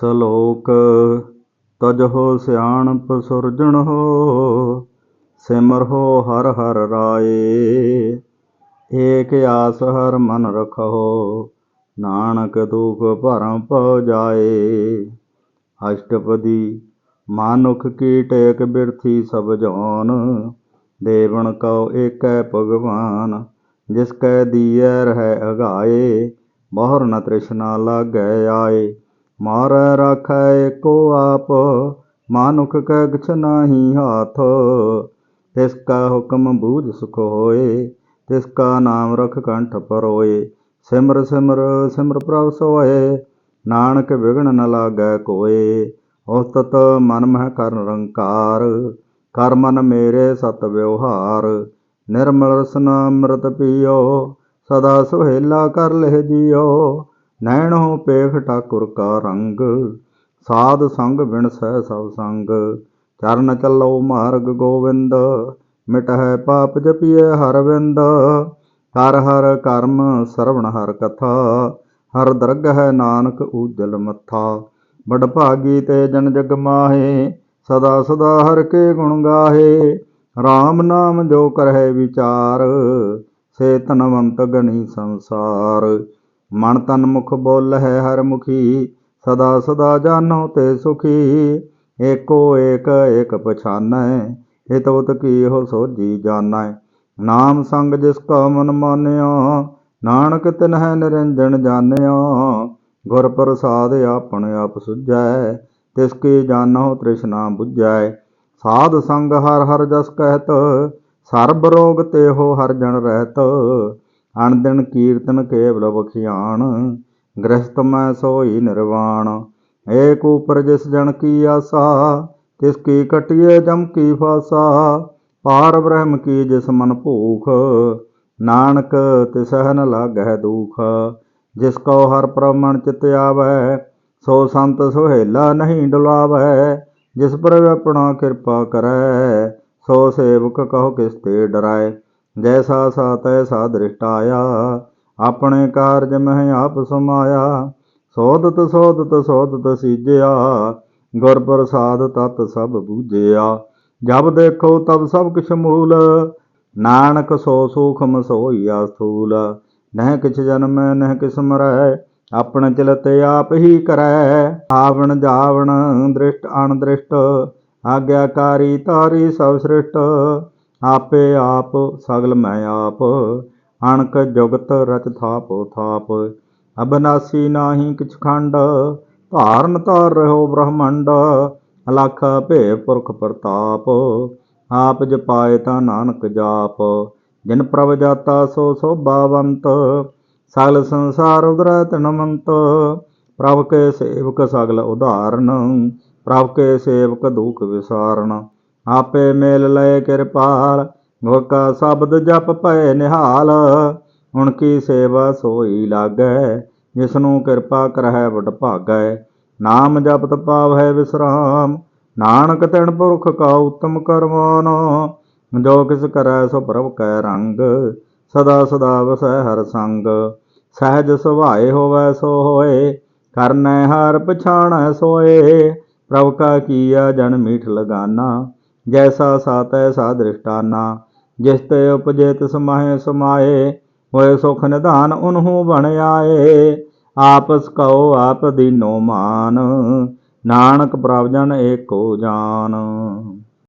ਸ਼ਲੋਕ ਤਜਹੁ ਸਿਆਣਪ ਸੁਰਜਣਹੁ ਸਿਮਰਹੁ ਹਰ ਹਰ ਰਾਏ। ਏਕ ਆਸ ਹਰ ਮਨ ਰਖਹੁ ਨਾਨਕ ਦੁਖ ਭਰਮ ਪਉ ਜਾਏ। ਅਸ਼ਟਪਦੀ, ਮਾਨੁਖ ਕੀ ਟੇਕ ਬਿਰਥੀ ਸਭ ਜੋਨ ਦੇਵਨ ਕਉ ਏਕੈ ਭਗਵਾਨ, ਜਿਸ ਕੈ ਦੀਐ ਰਹਿ ਅਗਾਏ, ਮੋਹਰ ਨ ਤ੍ਰਿਸ਼ਨਾ ਲਾਗੈ ਆਏ। ਮਾਰੈ ਰਾਖੈ ਕੋ ਆਪ, ਮਾਨੁਖ ਕੈ ਕਿਛ ਨਾਹੀ ਹਾਥ। ਤਿਸ ਕਾ ਹੁਕਮ ਬੂਝ ਸੁਖ ਹੋਏ, ਤਿਸ ਕਾ ਨਾਮ ਰਖ ਕੰਠ ਪਰੋਏ। ਸਿਮਰ ਸਿਮਰ ਸਿਮਰ ਪ੍ਰਭ ਸੋਏ, ਨਾਨਕ ਵਿਗਣ ਨ ਲਾਗੈ ਕੋਏ। ਉਸਤਤ ਮਨ ਮਹਿ ਕਰਨ ਰੰਕਾਰ, ਕਰ ਮਨ ਮੇਰੇ ਸਤ ਵਿਵਹਾਰ। ਨਿਰਮਲ ਰਸਨਾ ਅੰਮ੍ਰਿਤ ਪੀਓ, ਸਦਾ ਸੁਹੇਲਾ ਕਰ ਲਹਿ ਜੀਓ। ਨੈਣੋ ਪੇਖ ਠਾਕੁਰ ਕਾ ਰੰਗ, ਸਾਧ ਸੰਗ ਬਿਨ ਸਹਿ ਸਭ ਸੰਗ। ਚਰਨ ਚੱਲੋ ਮਾਰਗ ਗੋਵਿੰਦ, ਮਿਟਹਿ ਪਾਪ ਜਪੀਐ ਹਰ ਵਿੰਦ ਹਰ ਹਰ ਕਰਮ ਸਰਵਣ ਹਰ ਕਥਾ, ਹਰ ਦਰਗ ਹੈ ਨਾਨਕ ਉਜਲ ਮੱਥਾ। ਬੜ ਭਾਗੀ ਤੇ ਜਨ ਜਗ ਮਾਹੇ, ਸਦਾ ਸਦਾ ਹਰ ਕੇ ਗੁਣ ਗਾਹੇ। RAM ਨਾਮ ਜੋ ਕਰਹਿ ਵਿਚਾਰ ਸੇ ਧਨਵੰਤ ਗਣੀ ਸੰਸਾਰ। ਮਨ ਤਨ ਮੁਖ ਬੋਲਹਿ ਹਰ ਮੁਖੀ, ਸਦਾ ਸਦਾ ਜਾਨੋ ਤੇ ਸੁਖੀ। ਏਕੋ ਏਕ ਏਕ ਪਛਾਨੈ, ਹਿਤ ਉਤ ਕੀ ਹੋ ਸੋਜੀ ਜਾਣੈ ਨਾਮ ਸੰਗ ਜਿਸ ਕਾ ਮਨ ਮਾਨਿਆ, ਨਾਨਕ ਤਿਨਹਿ ਨਿਰੰਜਨ ਜਾਣਿਆ। ਗੁਰ ਪ੍ਰਸਾਦ ਆਪਣ ਆਪ ਸੁਝੈ, ਤਿਸ ਕੀ ਜਾਣੋ ਤ੍ਰਿਸ਼ਨਾ 부ਝੈ ਸਾਧ ਸੰਗ ਹਰ ਹਰ ਜਸ ਕਹਿਤ, ਸਰਬ ਰੋਗ ਤੇ ਹੋ ਹਰ ਜਨ ਰਹਿਤ। ਅਣਦਿਨ ਕੀਰਤਨ ਕੇਵਲ ਬਖਿਆਣ ਗ੍ਰਸਤ ਮੈਂ ਸੋਈ ਨਿਰਵਾਣ। ਏਕ ਉਪਰ ਜਿਸ ਜਨ ਕੀ ਆਸਾ, ਤਿਸ ਕੀ ਕਟਿਏ ਜਮ ਕੀ ਫਾਸਾ। ਪਾਰ ਬ੍ਰਹਮ ਕੀ ਜਿਸ ਮਨ ਭੂਖ, ਨਾਨਕ ਤਿਸਹਿ ਨ ਲਾਗਹਿ ਦੁਖ। ਜਿਸ ਕੋ ਹਰ ਪ੍ਰਮਣ ਚਿਤ ਆਵੈ, ਸੋ ਸੰਤ ਸੁਹੇਲਾ ਨਹੀਂ ਡੁਲਾਵੈ। ਜਿਸ ਪਰ ਆਪਣਾ ਕਿਰਪਾ ਕਰੈ, ਸੋ ਸੇਵਕ ਕਹੋ ਕਿਸ ਤੇ ਡਰਾਏ ਜੈਸਾ ਸਾ ਤੈਸਾ ਦ੍ਰਿਸ਼ਟਾਇਆ ਆਪਣੇ ਕਾਰਜ ਮਹਿ ਆਪ ਸਮਾਇਆ। ਸੋਧਤ ਸੋਧਤ ਸੋਧਤ ਸੀਜਿਆ, ਗੁਰ ਪ੍ਰਸਾਦ ਤਤ ਸਭ ਬੂਝਿਆ। ਜਬ ਦੇਖੋ ਤਬ ਸਭ ਕਿਛ ਮੂਲ, ਨਾਨਕ ਸੋ ਸੂਖਮ ਸੋਈਆ ਸਥੂਲ। ਨਹਿ ਕਿਛ ਜਨਮੈ, ਨਹਿ ਕਿਛ ਮਰੈ, ਆਪਣ ਚਲਤ ਆਪ ਹੀ ਕਰੈ। ਆਵਣ ਜਾਵਣ, ਦ੍ਰਿਸ਼ਟ ਅਣਦ੍ਰਿਸ਼ਟ, ਆਗਿਆਕਾਰੀ ਤਾਰੀ ਸਭ ਸ੍ਰਿਸ਼ਟ। ਆਪੇ ਆਪ ਸਗਲ ਮੈਂ ਆਪ, ਅਣਕ ਜੁਗਤ ਰਚ ਥਾਪੋ ਥਾਪ। ਅਬਨਾਸੀ ਨਾਹੀ ਕਿਛ ਖੰਡ, ਧਾਰਨ ਧਾਰ ਰਹੋ ਬ੍ਰਹਮੰਡ ਅਲਖ ਭੇ ਪੁਰਖ ਪ੍ਰਤਾਪ। ਆਪ ਜਪਾਏ ਤਾਂ ਨਾਨਕ ਜਾਪ, ਜਿਨ ਪ੍ਰਭ ਜਾਤਾ ਸੋ ਸੋਭਾਵੰਤ। ਸਗਲ ਸੰਸਾਰ ਉਦਰੈ ਤਨਮੰਤ ਪ੍ਰਭ ਕੇ ਸੇਵਕ ਸਗਲ ਉਧਾਰਨ। ਪ੍ਰਭ ਕੇ ਸੇਵਕ ਦੁਖ ਵਿਸਾਰਨ ਆਪੇ ਮੇਲ ਲਏ ਕਿਰਪਾਲ ਗੁਰ ਕਾ ਸ਼ਬਦ ਜਪ ਭਏ ਨਿਹਾਲ। ਹੁਣ ਕੀ ਸੇਵਾ ਸੋਈ ਲਾਗੈ ਜਿਸ ਨੂੰ ਕਿਰਪਾ ਕਰਹਿ ਵਡ ਭਾਗੈ। ਨਾਮ ਜਪਤ ਪਾਵੈ ਵਿਸਰਾਮ, ਨਾਨਕ ਤੈਣ ਪੁਰਖ ਕਾ ਉਤਮ ਕਰਮਾਨ। ਜੋ ਕਿਸ ਕਰੈ ਸੋ ਪ੍ਰਭ ਕੈ ਰੰਗ, ਸਦਾ ਸਦਾ ਵਸੈ ਹਰ ਸੰਗ। ਸਹਿਜ ਸੁਭਾਏ ਹੋਵੈ ਸੋ ਹੋਏ, ਕਰਨੈ ਹਰ ਪਛਾਣੈ ਸੋਏ। ਪ੍ਰਭ ਕਾ ਕੀਆ ਜਨ ਮੀਠ ਲਗਾਨਾ ਜੈਸਾ ਸਾ ਤੈਸਾ ਦ੍ਰਿਸ਼ਟਾਨਾ ਜਿਸ ਤੇ ਉਪਜੇ ਤਿਸ ਮਾਹੇ ਸਮਾਏ, ਹੋਏ ਸੁਖ ਨਿਧਾਨ ਉਨਹੂ ਬਣ ਆਏ। ਆਪਸ ਕਉ ਆਪ ਦੀਨੋ ਮਾਨ, ਨਾਨਕ ਪ੍ਰਭ ਜਨ ਏਕੋ ਜਾਨ।